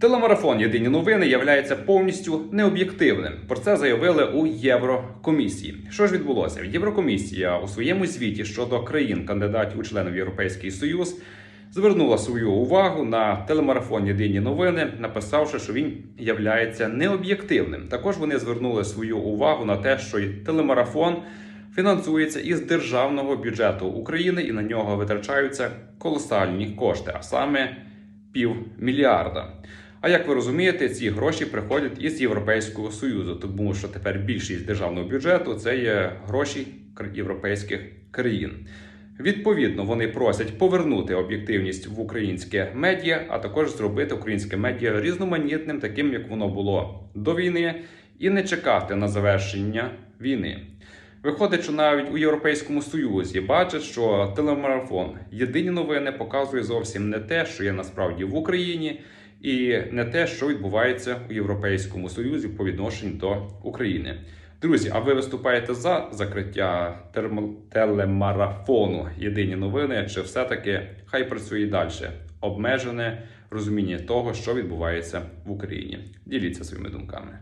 Телемарафон Єдині новини являється повністю необ'єктивним. Про це заявили у Єврокомісії. Що ж відбулося? Єврокомісія у своєму звіті щодо країн кандидатів у члени в Європейський Союз звернула свою увагу на телемарафон Єдині новини, написавши, що він являється необ'єктивним. Також вони звернули свою увагу на те, що телемарафон фінансується із державного бюджету України, і на нього витрачаються колосальні кошти, а саме півмільярда. А як ви розумієте, ці гроші приходять із Європейського союзу, тому що тепер більшість державного бюджету це є гроші європейських країн. Відповідно, вони просять повернути об'єктивність в українське медіа, а також зробити українське медіа різноманітним, таким як воно було до війни, і не чекати на завершення війни. Виходить, що навіть у Європейському Союзі бачать, що телемарафон єдині новини показує зовсім не те, що є насправді в Україні, і не те, що відбувається у Європейському Союзі по відношенню до України. Друзі, а ви виступаєте за закриття термо- телемарафону Єдині новини? Чи все-таки хай працює і далі? Обмежене розуміння того, що відбувається в Україні? Діліться своїми думками.